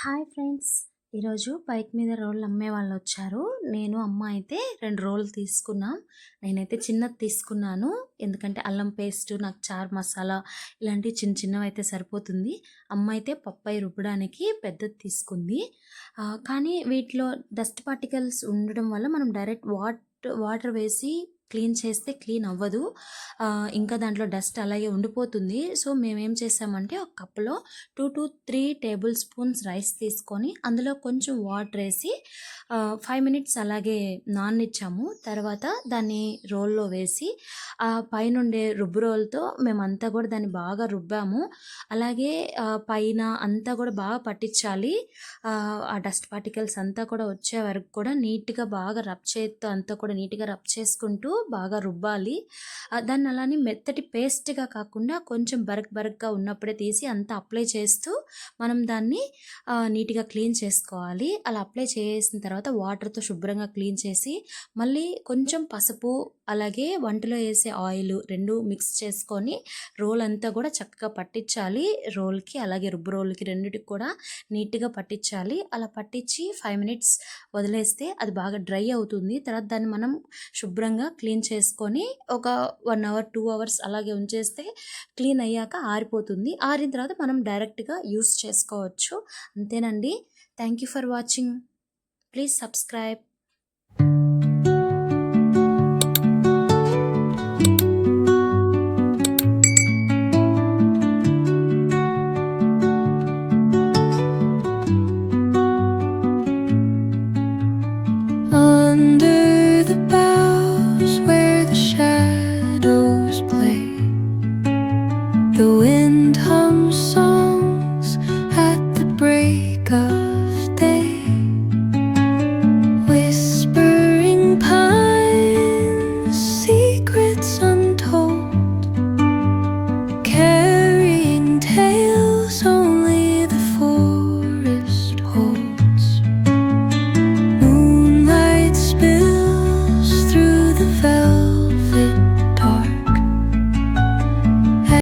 Hi friends. ఈరోజు bike మీద రోళ్ళు అమ్మే వాళ్ళు వచ్చారు. నేను అమ్మ అయితే రెండు రోళ్ళు తీసుకున్నాం. నేనైతే చిన్నది తీసుకున్నాను. ఎందుకంటే అల్లం పేస్ట్ నాకు చార్ మసాలా ఇలాంటివి చిన్న చిన్నవి అయితే సరిపోతుంది. అమ్మ అయితే పప్పాయి రుబ్బడానికి పెద్దది తీసుకుంది. కానీ వీటిలో డస్ట్ పార్టికల్స్ ఉండడం వల్ల మనం డైరెక్ట్ వాట్ వాటర్ వేసి క్లీన్ చేస్తే క్లీన్ అవ్వదు. ఇంకా దాంట్లో డస్ట్ అలాగే ఉండిపోతుంది. సో మేమేం చేసామంటే ఒక కప్లో two to three tablespoons rice తీసుకొని అందులో కొంచెం వాటర్ వేసి ఫైవ్ మినిట్స్ అలాగే నాననిచ్చాము తర్వాత దాన్ని రోల్లో వేసి ఆ పైనుండే రుబ్బు రోల్తో మేమంతా కూడా దాన్ని బాగా రుబ్బాము. అలాగే పైన అంతా కూడా బాగా పట్టించాలి. ఆ, ఆ డస్ట్ పార్టికల్స్ అంతా కూడా వచ్చే వరకు కూడా నీట్గా బాగా రబ్ చేత్తో అంతా కూడా నీట్గా రబ్ చేసుకుంటూ బాగా రుబ్బాలి. దాన్ని అలానే మెత్తటి పేస్ట్గా కాకుండా కొంచెం బరక్ బరక్గా ఉన్నప్పుడే తీసి అంతా అప్లై చేస్తూ మనం దాన్ని నీట్గా క్లీన్ చేసుకోవాలి. అలా అప్లై చేసిన తర్వాత వాటర్తో శుభ్రంగా క్లీన్ చేసి మళ్ళీ కొంచెం పసుపు అలాగే వంటలో వేసే ఆయిల్ రెండు మిక్స్ చేసుకొని రోల్ అంతా కూడా చక్కగా పట్టించాలి. రోల్కి అలాగే రుబ్బు రోల్కి రెండిటికి కూడా నీట్గా పట్టించాలి. అలా పట్టించి ఫైవ్ మినిట్స్ వదిలేస్తే అది బాగా డ్రై అవుతుంది. తర్వాత దాన్ని మనం శుభ్రంగా క్లీన్ చేసుకొని ఒక వన్ అవర్ టూ అవర్స్ అలాగే ఉంచేస్తే క్లీన్ అయ్యాక ఆరిపోతుంది. ఆరిన తర్వాత మనం డైరెక్ట్గా యూస్ చేసుకోవచ్చు. అంతేనండి. Thank you for watching. Please subscribe. the